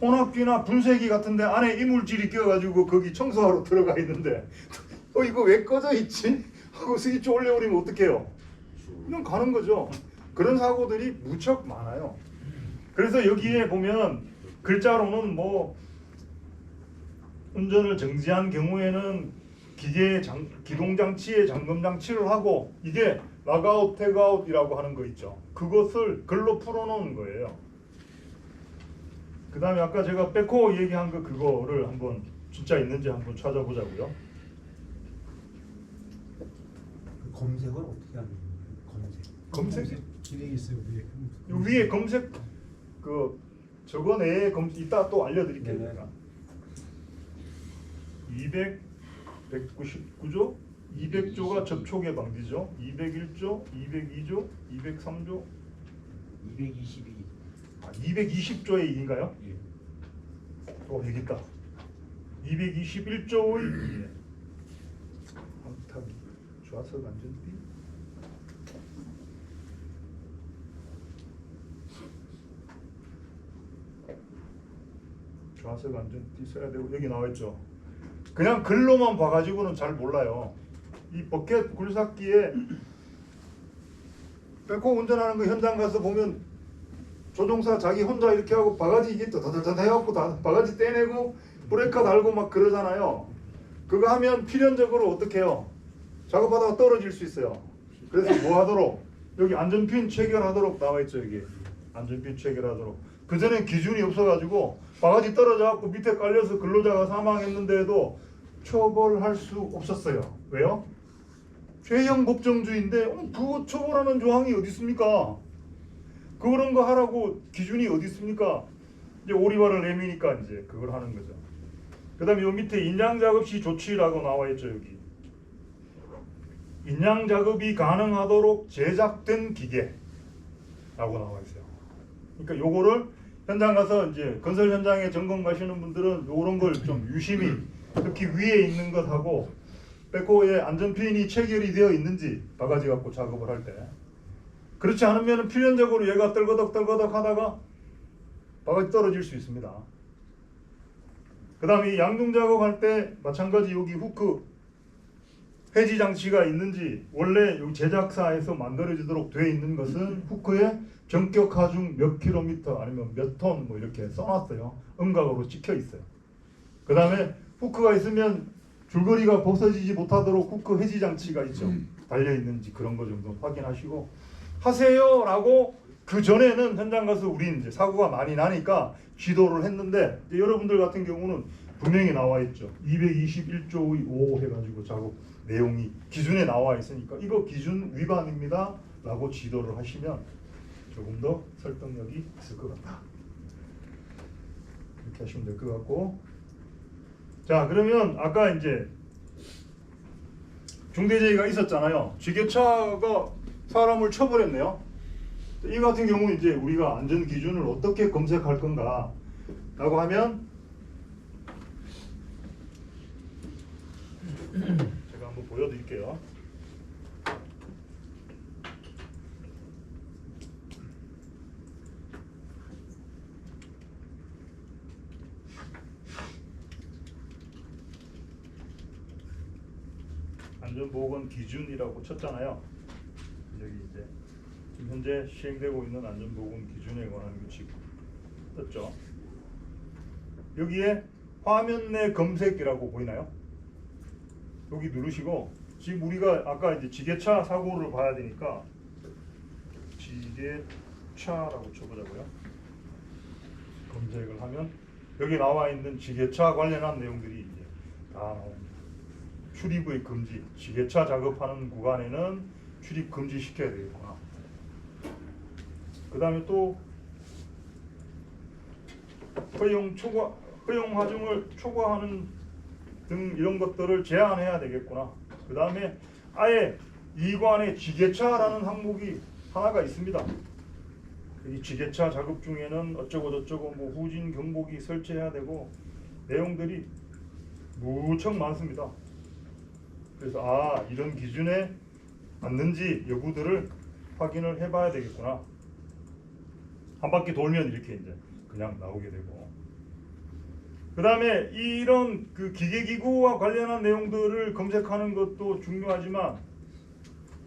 혼합기나 분쇄기 같은데 안에 이물질이 껴가지고 거기 청소하러 들어가 있는데 어 이거 왜 꺼져 있지? 하고 스위치 올려버리면 어떡해요? 그냥 가는 거죠. 그런 사고들이 무척 많아요. 그래서 여기에 보면 글자로는 뭐 운전을 정지한 경우에는 기계 장, 기동 장치에 잠금 장치를 하고 이게 락아웃 태그아웃이라고 하는 거 있죠. 그것을 글로 풀어놓은 거예요. 그 다음에 아까 제가 백호 얘기한 거 그거를 한번 진짜 있는지 한번 찾아보자고요. 그 검색은 어떻게 하는 거예요? 검색. 검색 기능이 있어요 위에. 요 위에 검색 그 저거 내에 검 이따 또 알려드릴게요. 네네. 제가 200 199조 200조가 접촉의 방지죠. 201조, 202조, 203조, 222. 아, 220조의 이인가요? 예. 어 여기 있다. 221조의 2에 한탑 좌석 안전띠 좌석 안전띠 써야 되고 여기 나와 있죠. 그냥 글로만 봐가지고는 잘 몰라요. 이 버켓 굴삭기에 백호 운전하는 거 현장 가서 보면 조종사 자기 혼자 이렇게 하고 바가지 이게 더더더더 해갖고 다 바가지 떼내고 브레이크 달고 막 그러잖아요. 그거 하면 필연적으로 어떻게 해요? 작업하다가 떨어질 수 있어요. 그래서 뭐 하도록 여기 안전핀 체결하도록 나와 있죠 여기 안전핀 체결하도록 그 전에 기준이 없어가지고 바가지 떨어져갖고 밑에 깔려서 근로자가 사망했는데도 처벌할 수 없었어요. 왜요? 죄형 법정주의인데 어, 그거 처벌하는 조항이 어디 있습니까? 그런 거 하라고 기준이 어디 있습니까? 이제 오리발을 내미니까 이제 그걸 하는 거죠. 그다음에 요 밑에 인양 작업 시 조치라고 나와 있죠 여기. 인양 작업이 가능하도록 제작된 기계라고 나와 있어요. 그러니까 요거를 현장 가서 이제 건설 현장에 점검 가시는 분들은 요런 걸 좀 유심히 특히 위에 있는 것하고 백호에 안전핀이 체결이 되어 있는지 바가지 갖고 작업을 할 때 그렇지 않으면 필연적으로 얘가 떨거덕 떨거덕 하다가 바가지 떨어질 수 있습니다. 그 다음에 양중 작업할 때 마찬가지 여기 후크 해지 장치가 있는지 원래 요 제작사에서 만들어지도록 되어 있는 것은 후크에 전격 하중 몇 킬로미터 아니면 몇 톤 뭐 이렇게 써놨어요. 음각으로 찍혀 있어요. 그 다음에 후크가 있으면 줄거리가 벗어지지 못하도록 후크 해지 장치가 있죠. 달려 있는지 그런 거 정도 확인하시고 하세요라고 그 전에는 현장 가서 우리 이제 사고가 많이 나니까 지도를 했는데 여러분들 같은 경우는 분명히 나와 있죠. 221조의 5 해가지고 작업 내용이 기준에 나와 있으니까 이거 기준 위반입니다라고 지도를 하시면 조금 더 설득력이 있을 것 같다. 이렇게 하시면 될 것 같고 자 그러면 아까 이제 중대재해가 있었잖아요. 지게차가 사람을 쳐버렸네요. 이 같은 경우 이제 우리가 안전 기준을 어떻게 검색할 건가 라고 하면 제가 한번 보여드릴게요. 안전보건 기준이라고 쳤잖아요. 이제 지금 현재 시행되고 있는 안전보건 기준에 관한 규칙 떴죠. 여기에 화면 내 검색이라고 보이나요? 여기 누르시고 지금 우리가 아까 이제 지게차 사고를 봐야 되니까 지게차라고 쳐보자고요. 검색을 하면 여기 나와 있는 지게차 관련한 내용들이 이제 다 나옵니다. 출입의 금지, 지게차 작업하는 구간에는 출입 금지 시켜야 되겠구나. 그 다음에 또 허용 초과, 허용 하중을 초과하는 등 이런 것들을 제한해야 되겠구나. 그 다음에 아예 이관에 지게차라는 항목이 하나가 있습니다. 이 지게차 작업 중에는 어쩌고 저쩌고 뭐 후진 경보기 설치해야 되고 내용들이 무척 많습니다. 그래서 아 이런 기준에 맞는지 여부들을 확인을 해봐야 되겠구나. 한 바퀴 돌면 이렇게 이제 그냥 나오게 되고 그 다음에 이런 그 기계기구와 관련한 내용들을 검색하는 것도 중요하지만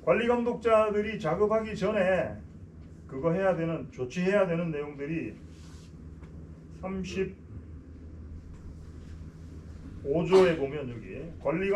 관리 감독자들이 작업하기 전에 그거 해야 되는 조치해야 되는 내용들이 35조에 보면 여기 관리 감